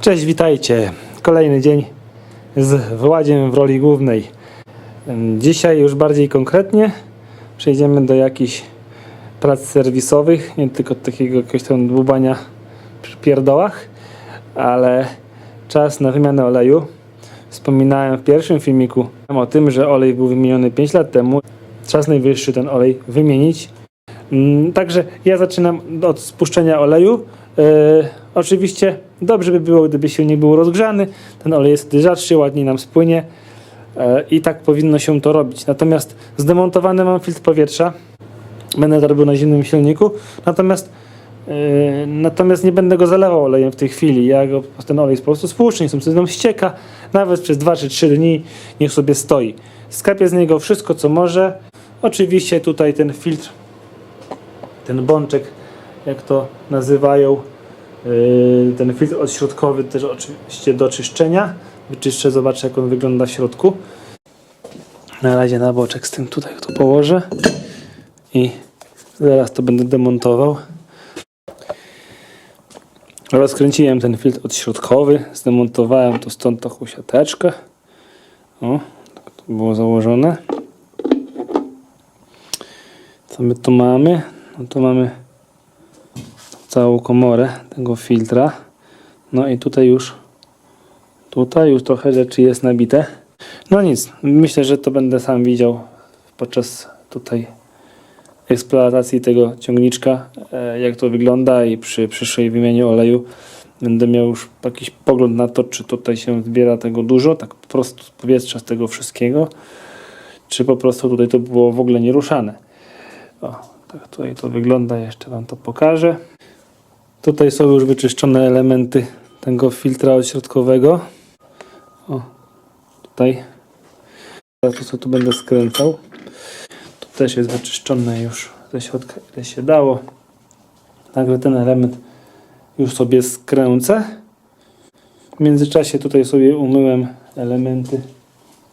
Cześć, witajcie. Kolejny dzień z Władziem w roli głównej. Dzisiaj już bardziej konkretnie przejdziemy do jakichś prac serwisowych, nie tylko takiego jakiegoś tam dłubania przy pierdołach, ale czas na wymianę oleju. Wspominałem w pierwszym filmiku o tym, że olej był wymieniony 5 lat temu. Czas najwyższy ten olej wymienić. Mm, Także ja zaczynam od spuszczenia oleju. E, oczywiście dobrze by było, gdyby silnik był rozgrzany. Ten olej jest rzadszy, ładniej nam spłynie e, i tak powinno się to robić. Natomiast zdemontowany mam filtr powietrza. Będę to robił na zimnym silniku. Natomiast e, Natomiast nie będę go zalewał olejem w tej chwili. Ja go, ten olej jest po prostu spłuszczny, niech sobie ścieka. Nawet przez 2 czy 3 dni niech sobie stoi. Skapię z niego wszystko, co może. Oczywiście tutaj ten filtr ten bączek, jak to nazywają, ten filtr odśrodkowy też oczywiście do czyszczenia. Wyczyszczę, zobaczę jak on wygląda w środku. Na razie na boczek z tym tutaj to położę i zaraz to będę demontował. Rozkręciłem ten filtr odśrodkowy, zdemontowałem to stąd taką siateczkę. O, tak to było założone. Co my tu mamy? No to mamy całą komorę tego filtra. No i tutaj już tutaj już trochę rzeczy jest nabite. No nic, myślę, że to będę sam widział podczas tutaj eksploatacji tego ciągniczka, e, jak to wygląda i przy przyszłej wymianie oleju będę miał już jakiś pogląd na to, czy tutaj się zbiera tego dużo, tak po prostu z powietrza z tego wszystkiego, czy po prostu tutaj to było w ogóle nieruszane. O, tak tutaj to wygląda, jeszcze Wam to pokażę. Tutaj są już wyczyszczone elementy tego filtra odśrodkowego. O, tutaj. Teraz to co tu będę skręcał. Tu też jest wyczyszczone już ze środka, ile się dało. Także ten element już sobie skręcę. W międzyczasie tutaj sobie umyłem elementy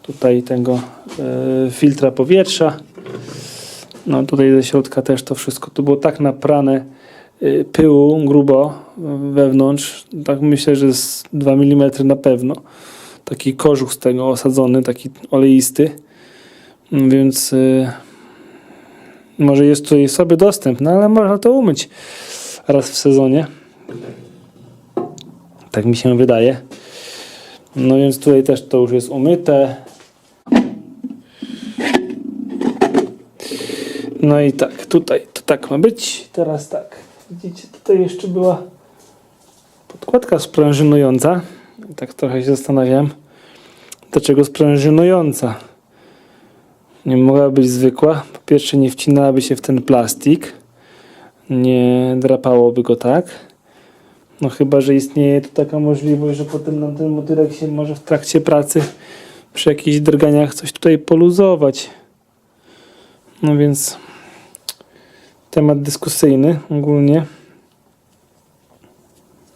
tutaj tego e, filtra powietrza. No tutaj ze środka też to wszystko. To było tak naprane pyłu grubo y, wewnątrz. Tak myślę, że z 2 mm na pewno. Taki kożuch z tego osadzony, taki oleisty. Więc y, może jest tutaj sobie dostępny, ale można to umyć raz w sezonie. Tak mi się wydaje. No więc tutaj też to już jest umyte. No i tak, tutaj to tak ma być. Teraz tak. Widzicie, tutaj jeszcze była podkładka sprężynująca. Tak trochę się zastanawiam, dlaczego sprężynująca. Nie mogła być zwykła. Po pierwsze, nie wcinałaby się w ten plastik. Nie drapałoby go tak. No chyba, że istnieje tu taka możliwość, że potem nam ten motylek się może w trakcie pracy przy jakichś drganiach coś tutaj poluzować. No więc temat dyskusyjny ogólnie.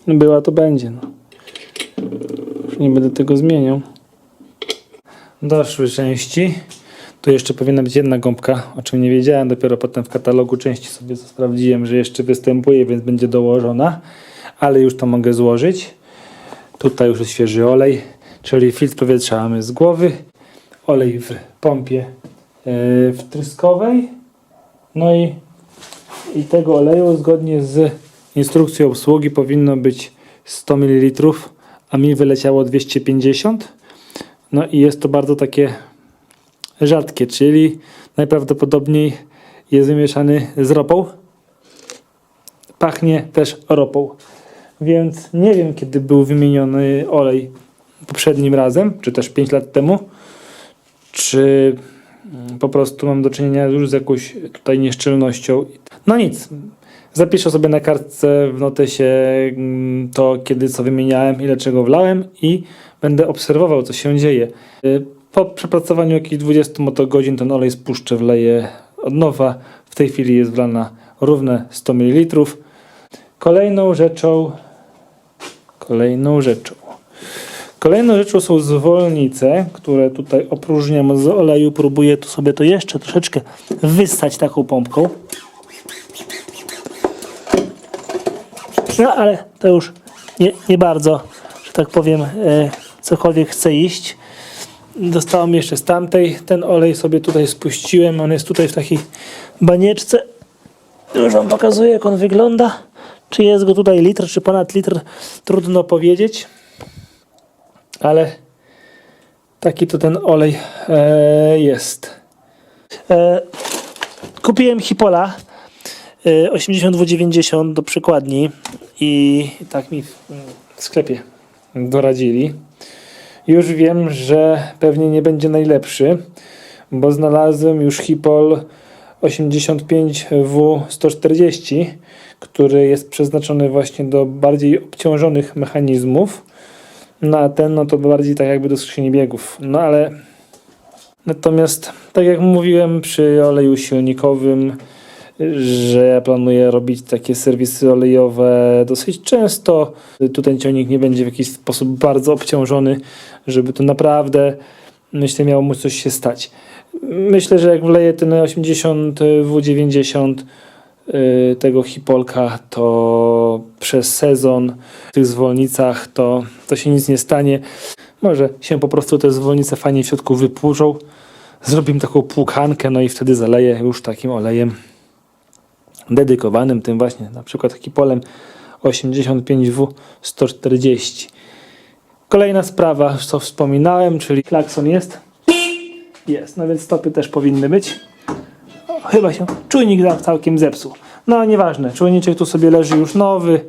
No Była to będzie. No. Już nie będę tego zmieniał. Doszły części. Tu jeszcze powinna być jedna gąbka, o czym nie wiedziałem. Dopiero potem w katalogu części sobie to sprawdziłem, że jeszcze występuje, więc będzie dołożona. Ale już to mogę złożyć. Tutaj już jest świeży olej, czyli filtr powietrza mamy z głowy. Olej w pompie yy, wtryskowej. No i, i tego oleju zgodnie z instrukcją obsługi powinno być 100 ml, a mi wyleciało 250. No i jest to bardzo takie rzadkie, czyli najprawdopodobniej jest wymieszany z ropą. Pachnie też ropą. Więc nie wiem, kiedy był wymieniony olej poprzednim razem, czy też 5 lat temu, czy po prostu mam do czynienia już z jakąś tutaj nieszczelnością. No nic, zapiszę sobie na kartce w notesie mm, to, kiedy co wymieniałem, ile czego wlałem i będę obserwował, co się dzieje. Y, Po przepracowaniu jakichś 20 motogodzin ten olej spuszczę, wleję od nowa. W tej chwili jest wlana równe 100 ml. Kolejną rzeczą, kolejną rzeczą, kolejną rzeczą są zwolnice, które tutaj opróżniam z oleju. Próbuję tu sobie to jeszcze troszeczkę wyssać taką pompką. No ale to już nie, nie bardzo, że tak powiem, e, cokolwiek chce iść. Dostałem jeszcze z tamtej. Ten olej sobie tutaj spuściłem. On jest tutaj w takiej banieczce. Już wam pokazuję, jak on wygląda. Czy jest go tutaj litr, czy ponad litr, trudno powiedzieć. Ale taki to ten olej e, jest. E, kupiłem Hipola e, 82,90 do przykładni i tak mi w, w sklepie doradzili. Już wiem, że pewnie nie będzie najlepszy, bo znalazłem już Hipol 85W140, który jest przeznaczony właśnie do bardziej obciążonych mechanizmów. No a ten no to bardziej tak jakby do skrzyni biegów. No ale natomiast tak jak mówiłem przy oleju silnikowym, że ja planuję robić takie serwisy olejowe dosyć często. Tutaj ciągnik nie będzie w jakiś sposób bardzo obciążony, żeby to naprawdę myślę miało mu coś się stać. Myślę, że jak wleję ten 80 W90 y, tego hipolka, to przez sezon w tych zwolnicach to, to się nic nie stanie. Może się po prostu te zwolnice fajnie w środku wypłużą. Zrobimy taką płukankę, no i wtedy zaleję już takim olejem dedykowanym tym właśnie, na przykład hipolem 85W140. Kolejna sprawa, co wspominałem, czyli klakson jest. Jest, no więc stopy też powinny być. O, chyba się czujnik całkiem zepsuł. No nieważne, czujniczek tu sobie leży już nowy,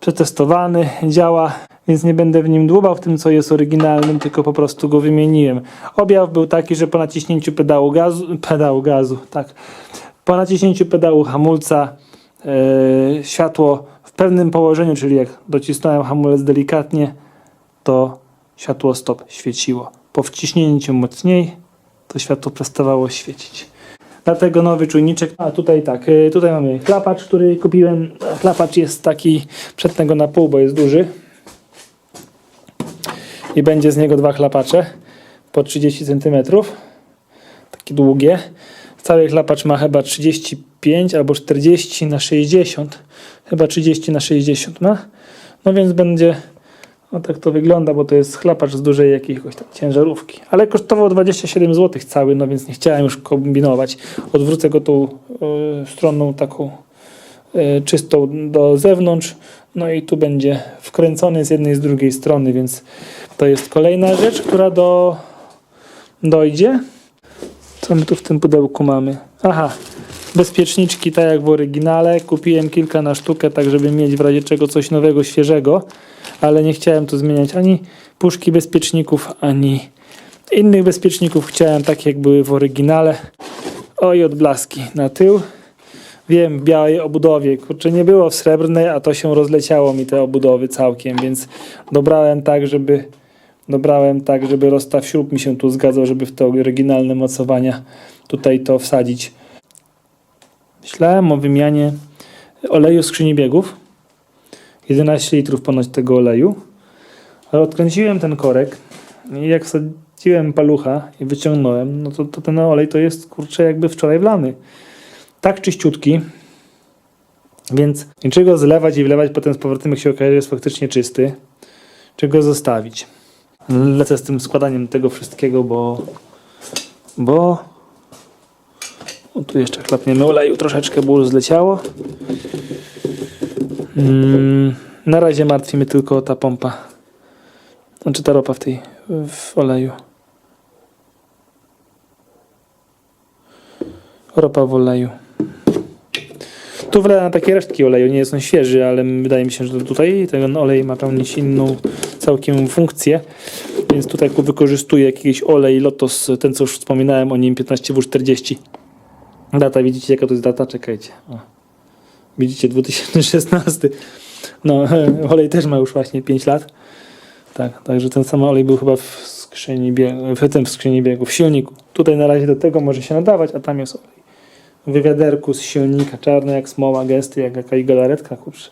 przetestowany, działa, więc nie będę w nim dłubał w tym, co jest oryginalnym, tylko po prostu go wymieniłem. Objaw był taki, że po naciśnięciu pedału gazu, pedału gazu, tak, po naciśnięciu pedału hamulca e, światło w pewnym położeniu, czyli jak docisnąłem hamulec delikatnie, to światło stop świeciło. Po wciśnięciu mocniej to światło przestawało świecić. Dlatego nowy czujniczek. A tutaj tak, y, tutaj mamy klapacz, który kupiłem. Klapacz jest taki przetnego na pół, bo jest duży. I będzie z niego dwa klapacze po 30 cm. Takie długie. Cały klapacz ma chyba 35 albo 40 na 60. Chyba 30 na 60 ma. No więc będzie no tak to wygląda, bo to jest chlapacz z dużej jakiejś tam ciężarówki. Ale kosztował 27 zł cały, no więc nie chciałem już kombinować. Odwrócę go tą y, stroną taką y, czystą do zewnątrz. No i tu będzie wkręcony z jednej i z drugiej strony, więc to jest kolejna rzecz, która do, dojdzie. Co my tu w tym pudełku mamy? Aha, bezpieczniczki, tak jak w oryginale. Kupiłem kilka na sztukę, tak żeby mieć w razie czego coś nowego, świeżego, ale nie chciałem tu zmieniać ani puszki bezpieczników, ani innych bezpieczników. Chciałem tak, jak były w oryginale. O i odblaski na tył. Wiem, w białej obudowie. Kurczę, nie było w srebrnej, a to się rozleciało mi te obudowy całkiem, więc dobrałem tak, żeby dobrałem tak, żeby rozstaw śrub mi się tu zgadzał, żeby w te oryginalne mocowania tutaj to wsadzić. Myślałem o wymianie oleju skrzyni biegów. 11 litrów ponoć tego oleju. Ale odkręciłem ten korek i jak wsadziłem palucha i wyciągnąłem, no to, to ten olej to jest kurczę jakby wczoraj wlany. Tak czyściutki. Więc niczego zlewać i wlewać potem z powrotem, jak się okaże, że jest faktycznie czysty. Czego zostawić? Lecę z tym składaniem tego wszystkiego, bo bo o, tu jeszcze chlapniemy oleju troszeczkę, bo już zleciało. Mm, na razie martwi mnie tylko ta pompa. Znaczy ta ropa w tej w oleju. Ropa w oleju. Tu wlałem takie resztki oleju, nie jest on świeży, ale wydaje mi się, że tutaj ten olej ma pełnić inną całkiem funkcję. Więc tutaj wykorzystuję jakiś olej Lotos, ten co już wspominałem o nim, 15W40. Data, widzicie jaka to jest data? Czekajcie. O. Widzicie, 2016. No, olej też ma już właśnie 5 lat. Tak, także ten sam olej był chyba w skrzyni, bie- w tym w skrzyni biegów, w silniku. Tutaj na razie do tego może się nadawać, a tam jest olej. W wywiaderku z silnika, czarny jak smoła, gesty jak jakaś galaretka, kurczę.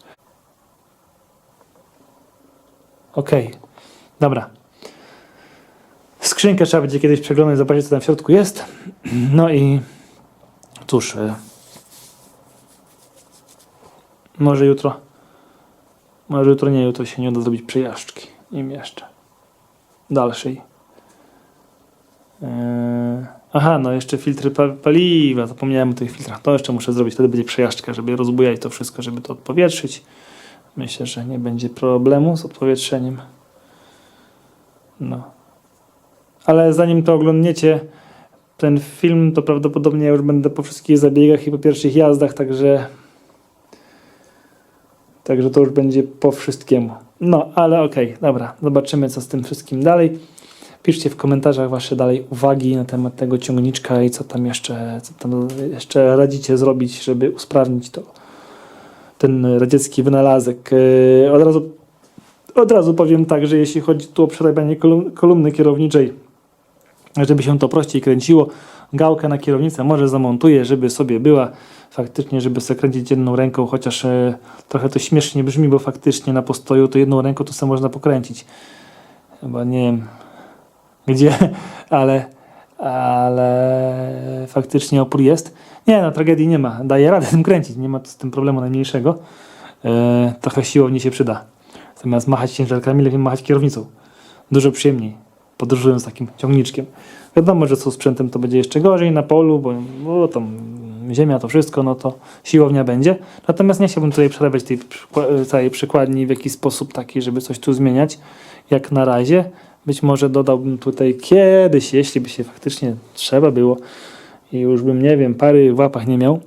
Okej, dobra. Skrzynkę trzeba będzie kiedyś przeglądać, zobaczyć co tam w środku jest. No i cóż, e, może jutro, może jutro nie, jutro się nie uda zrobić przejażdżki. im jeszcze. Dalszej. Eee, aha, no jeszcze filtry pa- paliwa. Zapomniałem o tych filtrach. To jeszcze muszę zrobić. Wtedy będzie przejażdżka, żeby rozbujać to wszystko, żeby to odpowietrzyć. Myślę, że nie będzie problemu z odpowietrzeniem. No. Ale zanim to oglądniecie, ten film, to prawdopodobnie ja już będę po wszystkich zabiegach i po pierwszych jazdach, także także to już będzie po wszystkiemu. No, ale okej, dobra, zobaczymy co z tym wszystkim dalej. Piszcie w komentarzach wasze dalej uwagi na temat tego ciągniczka i co tam jeszcze, co tam jeszcze radzicie zrobić, żeby usprawnić to ten radziecki wynalazek. Yy, Od razu, od razu powiem tak, że jeśli chodzi tu o przerabianie kolum- kolumny kierowniczej, żeby się to prościej kręciło, gałkę na kierownicę może zamontuję, żeby sobie była faktycznie, żeby sobie kręcić jedną ręką, chociaż e, trochę to śmiesznie brzmi, bo faktycznie na postoju to jedną ręką to sobie można pokręcić. Chyba nie wiem gdzie, ale, ale faktycznie opór jest. Nie, no tragedii nie ma. Daję radę tym kręcić, nie ma z tym problemu najmniejszego. E, trochę siłowni się przyda. Zamiast machać ciężarkami, lepiej machać kierownicą. Dużo przyjemniej, podróżując takim ciągniczkiem. Wiadomo, że co sprzętem to będzie jeszcze gorzej na polu, bo, bo tam ziemia to wszystko, no to siłownia będzie. Natomiast nie chciałbym tutaj przerabiać tej całej przykładni w jakiś sposób taki, żeby coś tu zmieniać, jak na razie. Być może dodałbym tutaj kiedyś, jeśli by się faktycznie trzeba było i już bym, nie wiem, pary w łapach nie miał,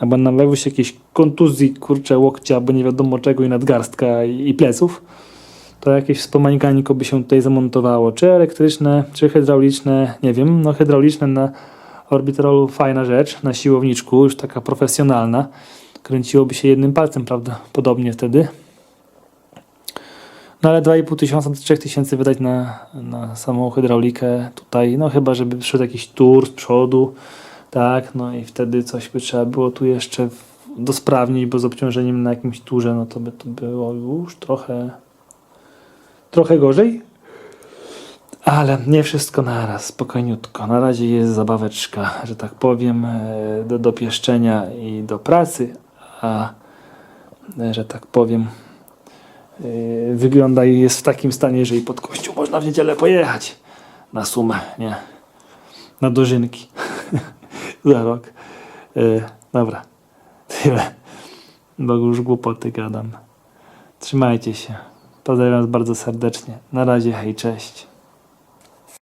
albo nabawił się jakiejś kontuzji, kurczę, łokcia, albo nie wiadomo czego i nadgarstka i, i pleców, to jakieś wspomanikaniko by się tutaj zamontowało, czy elektryczne, czy hydrauliczne, nie wiem, no hydrauliczne na Orbitrolu fajna rzecz, na siłowniczku, już taka profesjonalna, kręciłoby się jednym palcem prawdopodobnie wtedy. No ale 2,5 tysiąca do 3 tysięcy wydać na, na samą hydraulikę tutaj, no chyba żeby przyszedł jakiś tur z przodu, tak, no i wtedy coś by trzeba było tu jeszcze dosprawnić, bo z obciążeniem na jakimś turze, no to by to było już trochę trochę gorzej. Ale nie wszystko naraz, spokojniutko. Na razie jest zabaweczka, że tak powiem, e, do dopieszczenia i do pracy, a e, że tak powiem, e, wygląda i jest w takim stanie, że i pod kościół można w niedzielę pojechać na sumę, nie? Na dożynki za rok. Dobra, tyle, bo już głupoty gadam. Trzymajcie się. Pozdrawiam bardzo serdecznie. Na razie, hej, cześć.